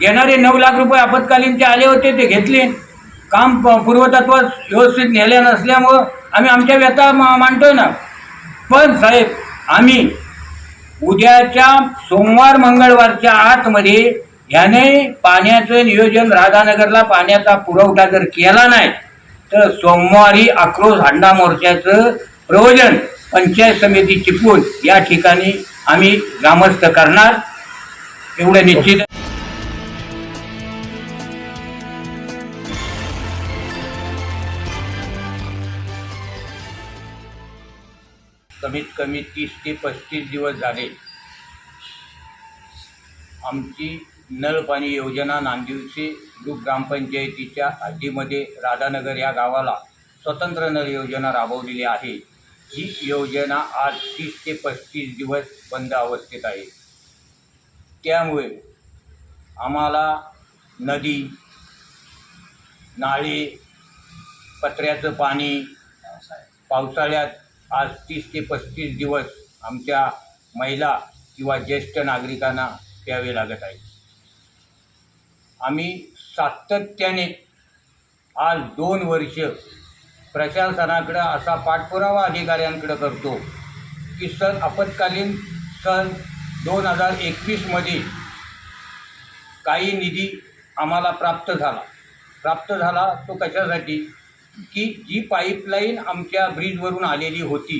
येणारे नऊ लाख रुपये आपत्कालीनचे आले होते ते घेतले. काम प- पूर्वतत्व व्यवस्थित नेल्या नसल्यामुळं आम्ही आमच्या व्यथा मा- मांडतोय ना. पण साहेब आम्ही उद्याच्या सोमवार मंगळवारच्या आतमध्ये ह्याने पाण्याचं नियोजन राधानगरला पाण्याचा पुरवठा जर केला नाही तर सोमवारी आक्रोश हांडा मोर्चाचं प्रयोजन पंचायत समिती चिपळूण या ठिकाणी आम्ही ग्रामस्थ करणार. एवढं निश्चित कमीत कमी तीस ते पस्तीस दिवस झाले. आमची नळ पाणी योजना नांदिवशी ग्रुप ग्रामपंचायतीच्या हद्दीमध्ये राधानगर या गावाला स्वतंत्र नळ योजना राबवलेली आहे. ही योजना आज तीस ते पस्तीस दिवस बंद अवस्थेत आहे. त्यामुळे आम्हाला नदी नाळे पत्र्याचं पाणी पावसाळ्यात आज तीस ते पस्तीस दिवस आमच्या महिला किंवा ज्येष्ठ नागरिकांना प्यावे लागत आहे आम्ही सातत्याने आज दोन वर्ष प्रशासनाकडं असा पाठपुरावा अधिकाऱ्यांकडं करतो की सन आपत्कालीन सन दोन हजार एकवीसमध्ये काही निधी आम्हाला प्राप्त झाला. प्राप्त झाला तो कशासाठी? की जी पाईपलाईन आमच्या ब्रिजवरून आलेली होती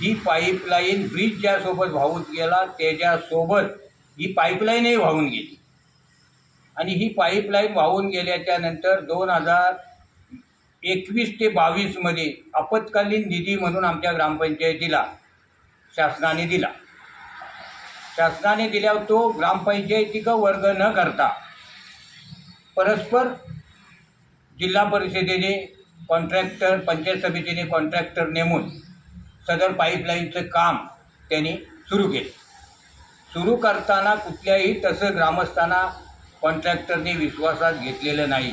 ही पाईपलाईन ब्रिज ज्यासोबत वाहून गेला त्याच्यासोबत ही पाईपलाईनही वाहून गेली. आणि ही पाईपलाईन वाहून गेल्याच्यानंतर दोन हजार एकवीस ते बावीसमध्ये आपत्कालीन निधी म्हणून आमच्या ग्रामपंचायतीला शासनाने दिला. शासनाने दिल्यावर तो ग्रामपंचायतीचा वर्ग न करता परस्पर जिल्हा परिषदेने कॉन्ट्रॅक्टर पंचायत समितीने कॉन्ट्रॅक्टर नेमून सदर पाईपलाईनचं काम त्यांनी सुरू केलं. सुरू करताना कुठल्याही तसं ग्रामस्थांना कॉन्ट्रॅक्टरने विश्वासात घेतलेलं नाही.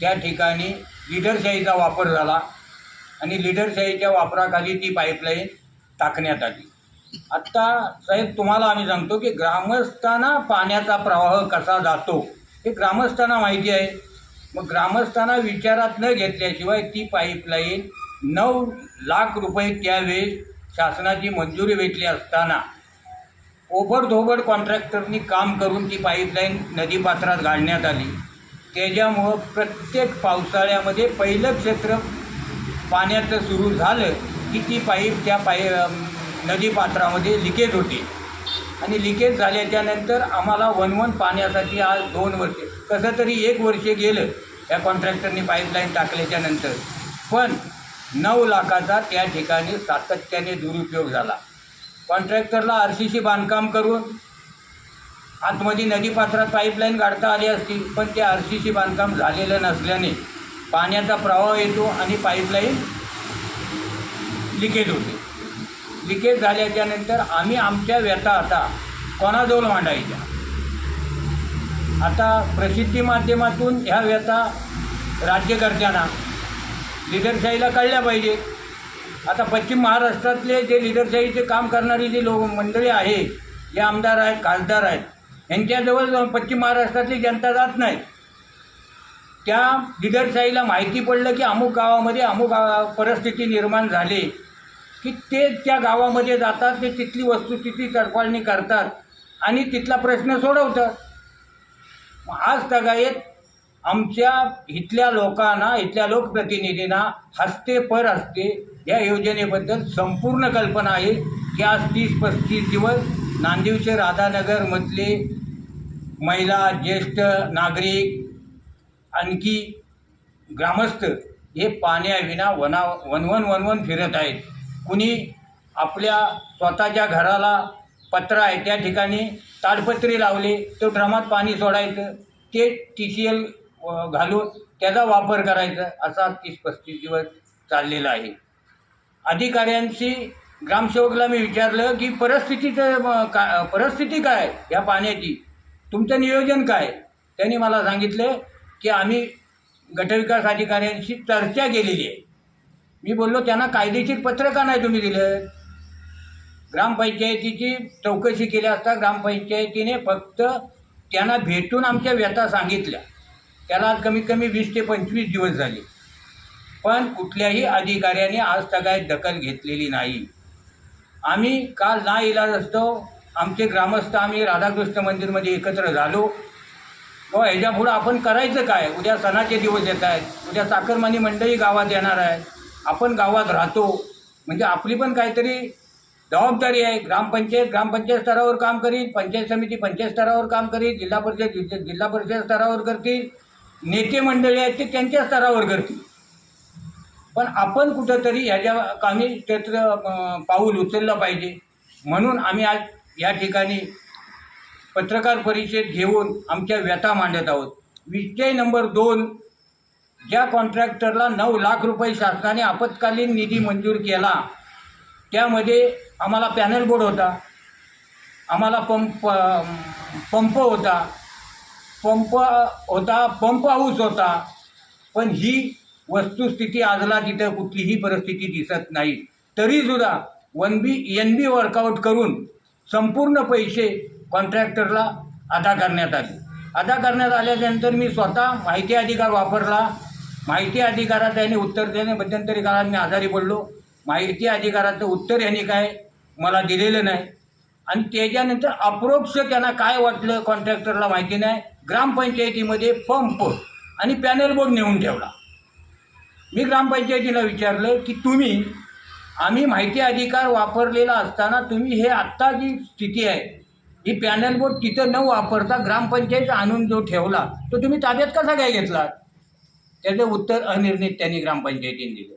त्या ठिकाणी लिडरशाहीचा वापर झाला आणि लिडरशाहीच्या वापराखाली ती पाईपलाईन टाकण्यात आली. आत्ता साहेब तुम्हाला आम्ही सांगतो की ग्रामस्थांना पाण्याचा प्रवाह कसा जातो हे ग्रामस्थांना माहिती आहे. मग ग्रामस्थांना विचारात न घेतल्याशिवाय ती पाईपलाईन नऊ लाख रुपये त्यावेळेस शासनाची मंजुरी भेटली असताना ओबडधोबड कॉन्ट्रॅक्टरनी काम करून ती पाईपलाईन नदीपात्रात घालण्यात आली. त्याच्यामुळं प्रत्येक पावसाळ्यामध्ये पहिलं क्षेत्र पाण्याचं सुरू झालं की ती पाईप त्या पाई नदीपात्रामध्ये लिकेज होते. आणि लिकेज झाल्याच्यानंतर आम्हाला वनवन पाण्यासाठी आज दोन वर्षे कसं तरी एक वर्ष गेलं त्या कॉन्ट्रॅक्टरनी पाईपलाईन टाकल्याच्या नंतर. पण नऊ लाखाचा त्या ठिकाणी सातत्याने दुरुपयोग झाला. कॉन्ट्रॅक्टरला आर बांधकाम करून आतमध्ये नदीपात्रात पाईपलाईन काढता आली असती पण ते आर बांधकाम झालेलं नसल्याने पाण्याचा प्रवाह येतो आणि पाईपलाईन लिकेज होते. लिकेज झाल्याच्यानंतर आम्ही आमच्या व्यथा आता कोणाजवळ मांडायच्या? आता प्रसिद्धी माध्यमातून ह्या व्यथा राज्यकर्त्यांना लिडरशाहीला कळल्या पाहिजे. आता पश्चिम महाराष्ट्रातले जे लिडरशाहीचे काम करणारी जी लोक मंडळी आहे जे आमदार आहेत खासदार आहेत यांच्याजवळ पश्चिम महाराष्ट्रातली जनता जात नाही. त्या लिडरशाहीला माहिती पडलं की अमुक गावामध्ये अमुक परिस्थिती निर्माण झाली की ते त्या गावामध्ये जातात ते तिथली वस्तुस्थिती तडफाळणी करतात आणि तिथला प्रश्न सोडवतात. आज तगायत आमच्या इथल्या लोकांना इथल्या लोकप्रतिनिधींना हस्ते पर हस्ते या योजनेबद्दल संपूर्ण कल्पना आहे की आज तीस पस्तीस दिवस नांदिवचे राधानगरमधले महिला ज्येष्ठ नागरिक आणखी ग्रामस्थ हे पाण्याविना वना वनवन वनवन फिरत आहेत. कुणी आपल्या स्वतःच्या घराला पत्र आहे त्या ठिकाणी ताडपत्री लावले तो ड्रमात पाणी सोडायचं ते टी सी एल घालून त्याचा वापर करायचा असा तीस पस्तीस दिवस चाललेला आहे. अधिकाऱ्यांशी ग्रामसेवकला मी विचारलं की परिस्थितीचं का परिस्थिती काय या पाण्याची? तुमचं नियोजन काय त्यांनी मला सांगितलं की आम्ही गटविकास अधिकाऱ्यांशी चर्चा केलेली आहे. मी बोललो त्यांना कायदेशीर पत्र का नाही तुम्ही दिलं. ग्रामपंचायतीची चौकशी केली असता ग्रामपंचायतीने फक्त त्यांना भेटून आमच्या व्यथा सांगितल्या. त्याला कमीत कमी वीस ते पंचवीस दिवस झाले. पण कुठल्याही अधिकाऱ्याने आज तगायत दखल घेतलेली नाही. आम्ही काल ना इलाज असतो आमचे ग्रामस्थ आम्ही राधाकृष्ण मंदिरमध्ये एकत्र झालो. व ह्याच्यापुढं आपण करायचं काय? उद्या सणाचे दिवस येत आहेत. उद्या साखरमानी मंडळी गावात येणार आहे आपण गावात राहतो. म्हणजे आपली पण काहीतरी जबाबदारी आहे. ग्रामपंचायत ग्रामपंचायत स्तरावर काम करील पंचायत समिती पंचायत स्तरावर काम करील जिल्हा परिषद जिल्हा परिषद स्तरावर करतील. नेते मंडळी आहेत ते त्यांच्या स्तरावर करतील. पण आपण कुठंतरी ह्याच्या कामी क्षेत्र पाऊल उचललं पाहिजे. म्हणून आम्ही आज या ठिकाणी पत्रकार परिषद घेऊन आमच्या व्यथा मांडत आहोत. विषय नंबर दोन ज्या कॉन्ट्रॅक्टरला नऊ लाख रुपये शासनाने आपत्कालीन निधी मंजूर केला त्यामध्ये आम्हाला पॅनल बोर्ड होता. आम्हाला पंप पंप होता. पंप होता पंप हाऊस होता. पण ही वस्तुस्थिती आजला तिथं कुठलीही परिस्थिती दिसत नाही. तरीसुद्धा one B N B workout करून संपूर्ण पैसे कॉन्ट्रॅक्टरला अदा करण्यात आले. अदा करण्यात आल्यानंतर मी स्वतः माहिती अधिकार वापरला. माहिती अधिकारात त्याने उत्तर देणे मध्यंतरी काळात मी आजारी पडलो. माहिती अधिकाराचं उत्तर यांनी काय मला दिलेलं नाही. आणि त्याच्यानंतर अप्रोक्ष त्यांना काय वाटलं कॉन्ट्रॅक्टरला माहिती नाही. ग्रामपंचायतीमध्ये पंप आणि पॅनल बोर्ड नेऊन ठेवला. मी ग्रामपंचायतीला विचारलं की तुम्ही आम्ही माहिती अधिकार वापरलेला असताना तुम्ही हे आत्ता जी स्थिती आहे ही पॅनल बोर्ड तिथं न वापरता ग्रामपंचायत आणून जो ठेवला तो तुम्ही ताब्यात कसा काय घेतला? त्याचं उत्तर अनिर्णित त्यांनी ग्रामपंचायतीने दिलं.